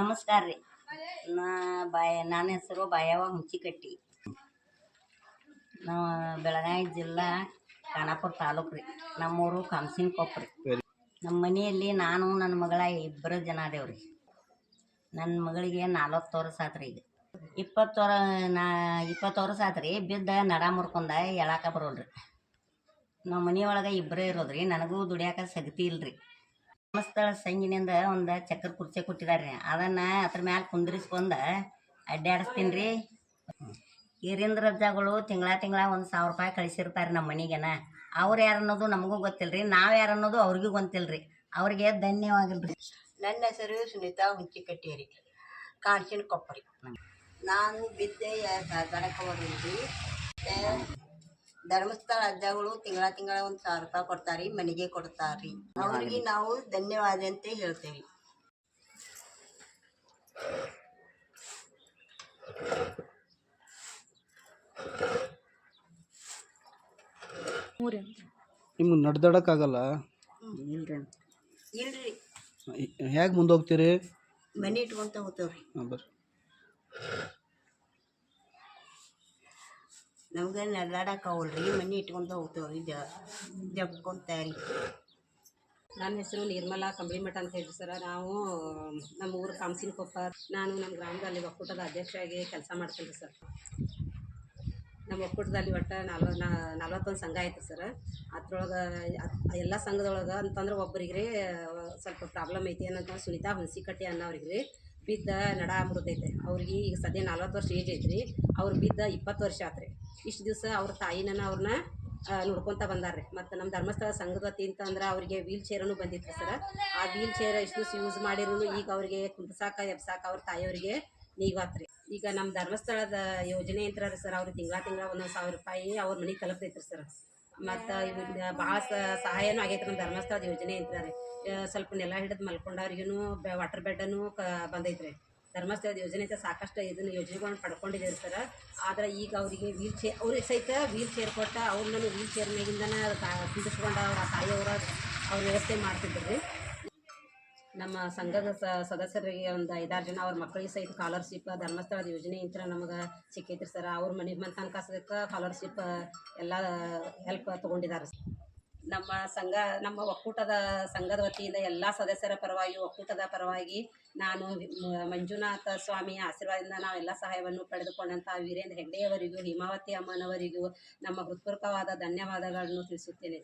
ನಮಸ್ಕಾರ ರೀ. ನಾ ಬಾಯ ನನ್ನ ಹೆಸರು ಬಾಯವ ಹುಂಚಿಕಟ್ಟಿ ನಾವು ಬೆಳಗಾವಿ ಜಿಲ್ಲಾ ಖಾನಾಪುರ ತಾಲೂಕು ರೀ. ನಮ್ಮೂರು ಕಂಸಿನ ಕೊಪ್ಪ ರೀ. ನಮ್ಮ ಮನೆಯಲ್ಲಿ ನಾನು ನನ್ನ ಮಗಳ ಇಬ್ಬರು ಜನ ಅದೇವ್ರಿ. ನನ್ನ ಮಗಳಿಗೆ ನಲ್ವತ್ತು ವರ್ಷ ಆತ್ರಿ ಈಗ. ಇಪ್ಪತ್ತು ವರ, ನಾ ಇಪ್ಪತ್ತು ವರ್ಷ ಆತ್ರಿ, ಬಿದ್ದ ನಡ ಮುರ್ಕೊಂಡ ಎಳಾಕ ಬರೋಲ್ರಿ. ನಮ್ಮ ಮನೆಯೊಳಗೆ ಇಬ್ಬರೇ ಇರೋದ್ರಿ, ನನಗೂ ದುಡಿಯಾಕ ಸಗತಿ ಇಲ್ರಿ. ಧರ್ಮಸ್ಥಳ ಸಂಗಿನಿಂದ ಒಂದು ಚಕ್ರ ಕುರ್ಚಿ ಕೊಟ್ಟಿದ್ದಾರೆ ಅದನ್ನ ಅದ್ರ ಮ್ಯಾಲೆ ಕುಂದಿರಿಸ್ಕೊಂಡು ಅಡ್ಡಾಡಿಸ್ತೀನಿ ರೀ ರಜಾಗಳು ತಿಂಗಳ ತಿಂಗಳ ಒಂದು ಸಾವಿರ ರೂಪಾಯಿ ಕಳಿಸಿರ್ತಾರೆ ನಮ್ಮ ಮನೆಗೆನ. ಅವ್ರು ಯಾರು ಅನ್ನೋದು ನಮಗೂ ಗೊತ್ತಿಲ್ಲ ರೀ ನಾವು ಯಾರು ಅನ್ನೋದು ಅವ್ರಿಗೂ ಗೊತ್ತಿಲ್ಲ ರೀ ಅವ್ರಿಗೆ ಧನ್ಯವಾಗಿಲ್ಲ ನನ್ನ ಹೆಸರು ಸುನೀತಾ ಹುಂಚಿಕಟ್ಟೇರಿ ಕಾಣಿಸಿನ ಕೊಪ್ಪರಿ. ನಾನು ಬಿದ್ದೆ ದನಕವರಲ್ಲಿ ಧರ್ಮಸ್ಥಳ ಅಜ್ಜಗಳು ತಿಂಗಳ ತಿಂಗಳ ಒಂದು ಸಾವಿರ ರೂಪಾಯಿ ಕೊಡ್ತಾರಿ ಮನೆಗೆ ಕೊಡ್ತಾರಿ ಅವ್ರಿಗೆ ನಾವು ಧನ್ಯವಾದ ಅಂತ ಹೇಳ್ತೇವೆ ನಿಮ್ಗೆ ನಡ್ದಾಡಕ್ಕಾಗಲ್ಲ ಇಲ್ರಿ ಹೇಗೆ ಮುಂದೆ ಹೋಗ್ತೀರಿ ಮನೆ ಇಟ್ಕೊಂತ ಹೋಗ್ತೇವ್ರಿ ಹಾಂ ಬರ್ರಿ ನಮ್ಗೆ ನಡ್ದಾಡಕ್ ಅವಲ್ರಿ ಮನೆ ಇಟ್ಕೊಂಡು ಹೋಗ್ತೇವ್ರಿ ಜ ತಯಾರಿ. ನನ್ನ ಹೆಸರು ನಿರ್ಮಲಾ ಕಂಬಳಿಮಠ ಅಂತ ಹೇಳಿ ಸರ. ನಾವು, ನಮ್ಮ ಊರು ಕಾಮಸಿನ ಕೊಪ್ಪ. ನಾನು ನಮ್ಮ ಗ್ರಾಮದಲ್ಲಿ ಒಕ್ಕೂಟದ ಅಧ್ಯಕ್ಷರಾಗಿ ಕೆಲಸ ಮಾಡ್ತೀನಿ ಸರ್. ನಮ್ಮ ಒಕ್ಕೂಟದಲ್ಲಿ ಒಟ್ಟು ನಲ್ವ ನಲ್ವತ್ತೊಂದು ಸಂಘ ಐತೆ ಸರ್. ಅದ್ರೊಳಗೆ ಎಲ್ಲ ಸಂಘದೊಳಗೆ ಅಂತಂದ್ರೆ ಒಬ್ಬರಿಗೆ ರೀ ಸ್ವಲ್ಪ ಪ್ರಾಬ್ಲಮ್ ಐತಿ ಅನ್ನೋದು ಸುನಿತಾ ಹುಣಸಿಕಟ್ಟಿ ಅನ್ನೋರಿಗೆ ರೀ ಬಿದ್ದ ನಡ ಅಮೃತೈತೆ ಅವ್ರಿಗೆ ಈಗ ಸದ್ಯ ನಲ್ವತ್ತು ವರ್ಷ ಏಜ್ ಐತ್ರಿ. ಅವ್ರು ಬಿದ್ದ ಇಪ್ಪತ್ತು ವರ್ಷ ಆತ್ರಿ. ಇಷ್ಟು ದಿವಸ ಅವ್ರ ತಾಯಿನ ಅವ್ರನ್ನ ನೋಡ್ಕೊತ ಬಂದಾರ್ರಿ. ಮತ್ತು ನಮ್ಮ ಧರ್ಮಸ್ಥಳ ಸಂಘದ ವತಿಯಿಂದ ಅಂದ್ರೆ ಅವರಿಗೆ ವೀಲ್ ಚೇರನ್ನು ಬಂದಿತ್ತು ಸರ್. ಆ ವೀಲ್ ಚೇರ್ ಇಷ್ಟು ದಿವಸ ಯೂಸ್ ಮಾಡಿರೂ ಈಗ ಅವರಿಗೆ ಕುಂಟಸಾಕ ಎಬ್ಸಾಕ ಅವ್ರ ತಾಯಿಯವರಿಗೆ ನೀಗಾತ್ರಿ ಈಗ ನಮ್ಮ ಧರ್ಮಸ್ಥಳದ ಯೋಜನೆ ಅಂತ ರೀ ಸರ್ ಅವ್ರಿಗೆ ತಿಂಗಳ ತಿಂಗಳ ಒಂದೊಂದು ಸಾವಿರ ರೂಪಾಯಿ ಅವ್ರ ಮನೆಗೆ ತಲುಪ್ತೈತ್ರಿ ಸರ್. ಮತ್ತು ಇವ್ರಿಂದ ಭಾಳ ಸಹಾಯನೂ ಆಗೈತೆ ನಮ್ಮ ಧರ್ಮಸ್ಥಳದ ಯೋಜನೆ ಅಂತ ಸ್ವಲ್ಪ ನೆಲ ಹಿಡಿದು ಮಲ್ಕೊಂಡವ್ರಿಗೂ ವಾಟರ್ ಬೆಡ್ಡನ್ನು ಕ, ಬಂದೈತ್ರಿ. ಧರ್ಮಸ್ಥಳದ ಯೋಜನೆ ಅಂತ ಸಾಕಷ್ಟು ಇದನ್ನು ಯೋಜನೆಗಳನ್ನ ಪಡ್ಕೊಂಡಿದ್ದೀವಿ ಸರ್. ಆದ್ರೆ ಈಗ ಅವರಿಗೆ ವೀಲ್ ಚೇರ್ ಅವ್ರಿಗೆ ಸಹಿತ ವೀಲ್ ಚೇರ್ ಕೊಟ್ಟ ಅವ್ರನ್ನ ವೀಲ್ ಚೇರ್ ಮೇಲಿಂದನೇ ಕುಂದಿಸ್ಕೊಂಡು ಅವ್ರ ತಾಯಿಯವರ ಅವ್ರ ವ್ಯವಸ್ಥೆ ಮಾಡ್ತಿದ್ರು ರೀ ನಮ್ಮ ಸಂಘದ ಸದಸ್ಯರಿಗೆ ಒಂದು ಐದಾರು ಜನ ಅವ್ರ ಮಕ್ಕಳಿಗೆ ಸಹಿತ ಸ್ಕಾಲರ್ಶಿಪ್ ಧರ್ಮಸ್ಥಳದ ಯೋಜನೆ ಇಂತ್ರ ನಮಗೆ ಸಿಕ್ಕೈತ್ರಿ ಸರ್. ಅವ್ರ ಮನೆ ಮನೆ ಕಾಸದಕ್ಕೆ ಸ್ಕಾಲರ್ಶಿಪ್ ಎಲ್ಲ ಹೆಲ್ಪ್ ತೊಗೊಂಡಿದ್ದಾರೆ. ನಮ್ಮ ಸಂಘ, ನಮ್ಮ ಒಕ್ಕೂಟದ ಸಂಘದ ವತಿಯಿಂದ ಎಲ್ಲ ಸದಸ್ಯರ ಪರವಾಗಿ, ಒಕ್ಕೂಟದ ಪರವಾಗಿ ನಾನು ಮಂಜುನಾಥ ಸ್ವಾಮಿಯ ಆಶೀರ್ವಾದದಿಂದ ನಾವೆಲ್ಲ ಸಹಾಯವನ್ನು ಪಡೆದುಕೊಂಡಂತಹ ವೀರೇಂದ್ರ ಹೆಗ್ಡೆಯವರಿಗೂ, ಹಿಮಾವತಿ ಅಮ್ಮನವರಿಗೂ ನಮ್ಮ ಹೃತ್ಪೂರ್ವಕವಾದ ಧನ್ಯವಾದಗಳನ್ನು ತಿಳಿಸುತ್ತೇನೆ.